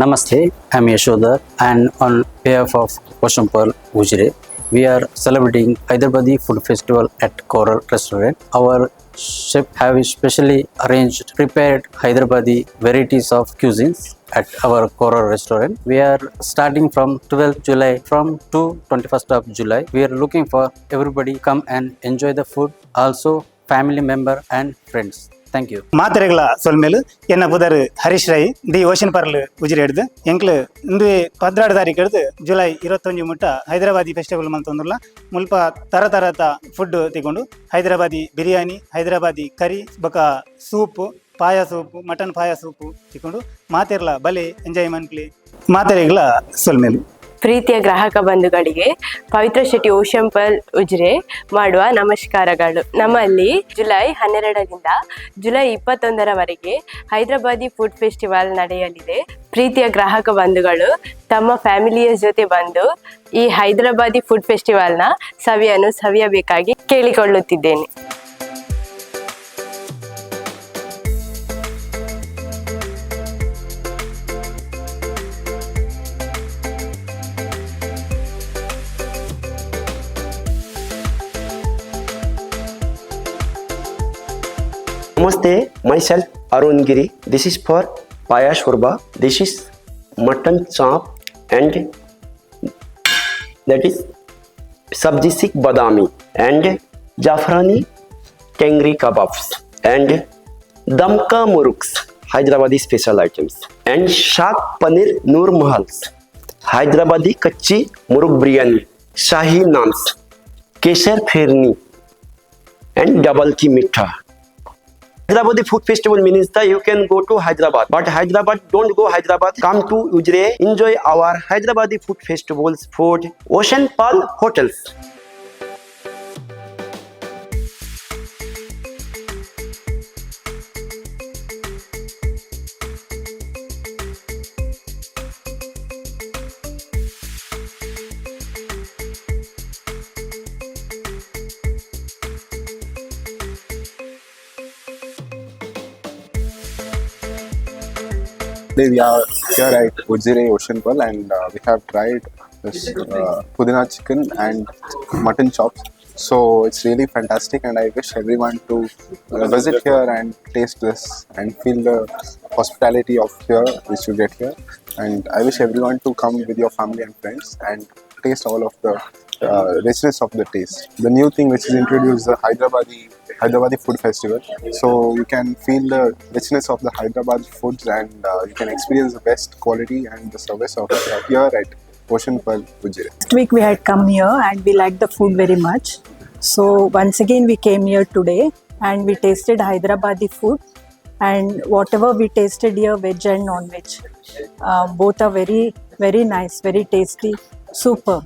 Namaste, I'm Yashodhar and on behalf of Oshampal Ujire, we are celebrating Hyderabadi Food Festival at Coral Restaurant. Our chef have specially arranged prepared Hyderabadi varieties of cuisines at our Coral Restaurant. We are starting from 12th July from to 21st of July. We are looking for everybody come and enjoy the food. Also family member and friends. Thank you சொல்மேலு என்ன புதர் Harish Rai, the ocean pearl Ujire எடுது ಎಂಕ್ಲು இந்த பதினாறு ತಾರೀಕು எடுத்து July ಇರತ್ತೊಂಜಿ ಮುಟ್ಟ Hyderabadi festival month ಒಂದುಲ್ಲ ಮುಲ್ಪ ತರ ತರದ ಫುಡ್ ತೆಗೊಂಡು, ಹೈದರಾಬಾದಿ ಬಿರಿಯಾನಿ, ಹೈದರಾಬಾದಿ ಕರಿ, ಬೊಕ soup, paya soup, mutton paya soup ತಿಕೊಂಡು ಮಾತೆರ್ಲ ಬಲೆ ಎಂಜಾಯ್ ಮನ್ಪ್ಲಿ ಮಾತೆರೆಗ್ಲ ಸೊಲ್ಮೇಲು. ಪ್ರೀತಿಯ ಗ್ರಾಹಕ ಬಂಧುಗಳಿಗೆ ಪವಿತ್ರ ಶೆಟ್ಟಿ ಓಶಂಪಲ್ ಉಜ್ರೆ ಮಾಡುವ ನಮಸ್ಕಾರಗಳು. ನಮ್ಮಲ್ಲಿ ಜುಲೈ ಹನ್ನೆರಡರಿಂದ ಜುಲೈ ಇಪ್ಪತ್ತೊಂದರವರೆಗೆ ಹೈದರಾಬಾದಿ ಫುಡ್ ಫೆಸ್ಟಿವಲ್ ನಡೆಯಲಿದೆ. ಪ್ರೀತಿಯ ಗ್ರಾಹಕ ಬಂಧುಗಳು ತಮ್ಮ ಫ್ಯಾಮಿಲಿಯ ಜೊತೆ ಬಂದು ಈ ಹೈದರಾಬಾದಿ ಫುಡ್ ಫೆಸ್ಟಿವಲ್ನ ಸವಿಯನ್ನು ಸವಿಯಬೇಕಾಗಿ ಕೇಳಿಕೊಳ್ಳುತ್ತಿದ್ದೇನೆ. नमस्ते myself Arun Giri this is for paya shorba this is mutton chaap and that is sabzi seekh badami and zafrani tangri kebabs and Dumka मुरुक्स हैदराबादी स्पेशल आइटम्स एंड शाक paneer Noor Mahal Hyderabadi kacchi मुरुक biryani shahi naans kesar phirni and double की meetha Hyderabadi Food Festival means that you can go to Hyderabad, but Hyderabad don't go Hyderabad. Come to Ujre, enjoy our Hyderabadi Food Festivals food, Ocean Pearl Hotels. Today we are here at Ujire Ocean Pearl and uh, we have tried this uh, pudina chicken and mutton chops. So it's really fantastic and I wish everyone to uh, visit here and taste this and feel the hospitality of here which you get here. And I wish everyone to come with your family and friends and taste all of the uh, richness of the taste. The new thing which is introduced the Hyderabadi Hyderabadi Food Festival. So you can feel the richness of the Hyderabad foods and uh, you can experience the best quality and the service of here at Ocean Pearl Ujire. Last week we had come here and we liked the food very much. So once again we came here today and we tasted Hyderabadi food and whatever we tasted here, veg and non-veg, uh, both are very very nice, very tasty, super.